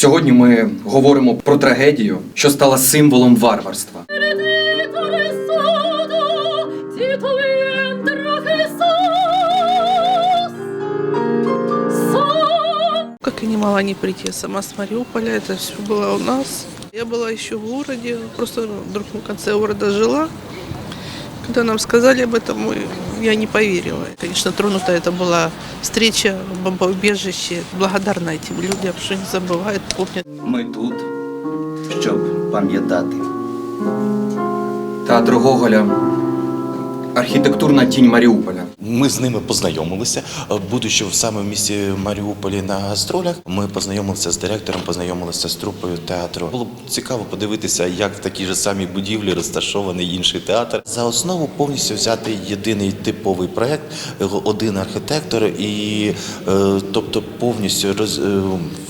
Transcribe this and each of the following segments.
Сьогодні ми говоримо про трагедію, що стала символом варварства. Redentore sodo, titoli entra Jesus. Son Как я не могла не прийти я сама с Мариуполя, это все было у нас. Я была еще в городе, просто в другом конце города жила. Когда нам сказали об этом, мы- я не поверила. Конечно, тронута это была встреча в бомбоубежище. Благодарна этим людям, что не забывают, помнят. Ми тут, щоб пам'ятати. Театр Гоголя архітектурна тінь Маріуполя. Ми з ними познайомилися. Е, Будучи саме в місті Маріуполі на гастролях, ми познайомилися з директором, познайомилися з трупою театру. Було б цікаво подивитися, як в такій же самій будівлі розташований інший театр. За основу повністю взяти єдиний типовий проект, е, один архітектор, і е, тобто повністю роз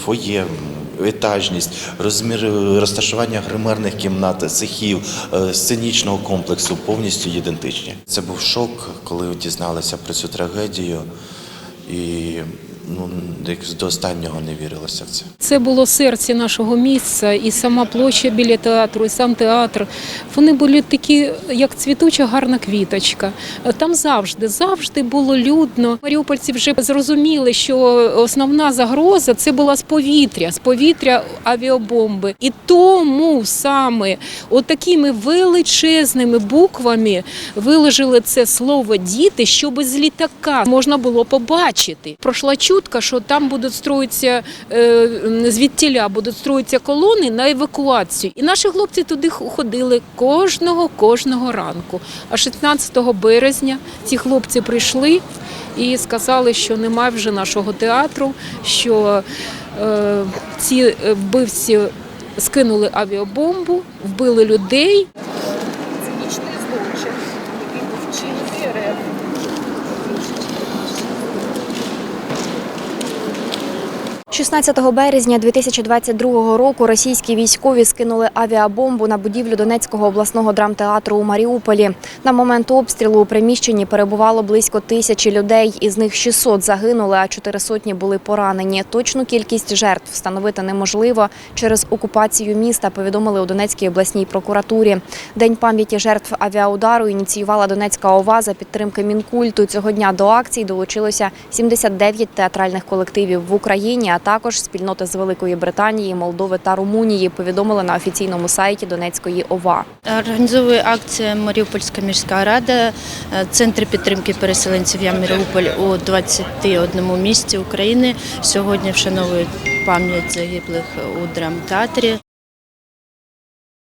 фоє. Етажність, розмір е, розташування гримерних кімнат, цехів, е, сценічного комплексу повністю ідентичні. Це був шок, коли дізналися про цю трагедію, і ну до останнього не вірилося в це. Це було серце нашого місця, і сама площа біля театру, і сам театр. Вони були такі, як цвітуча гарна квіточка. Там завжди, завжди було людно. Маріупольці вже зрозуміли, що основна загроза це була з повітря, з повітря авіабомби. І тому саме отакими величезними буквами виложили це слово діти, щоб з літака можна було побачити. Пройшла чутка, що там будуть строїтися е, звідтіля, будуть строїтися колони на евакуацію. І наші хлопці туди ходили кожного кожного ранку. А 16 березня ці хлопці прийшли і сказали, що немає вже нашого театру, що е, ці вбивці скинули авіабомбу, вбили людей. 16 березня 2022 року російські військові скинули авіабомбу на будівлю Донецького обласного драмтеатру у Маріуполі. На момент обстрілу у приміщенні перебувало близько тисячі людей, із них 600 загинули, а чотири сотні були поранені. Точну кількість жертв встановити неможливо через окупацію міста. Повідомили у Донецькій обласній прокуратурі. День пам'яті жертв авіаудару ініціювала Донецька ОВА за підтримки Мінкульту. Цього дня до акції долучилося 79 театральних колективів в Україні, також спільноти з Великої Британії, Молдови та Румунії. Повідомили на офіційному сайті Донецької ОВА. Організовує акція Маріупольська міська рада, е, центр підтримки переселенців «Я Маріуполь» у 21 місті України. Сьогодні вшановують пам'ять загиблих у драмтеатрі.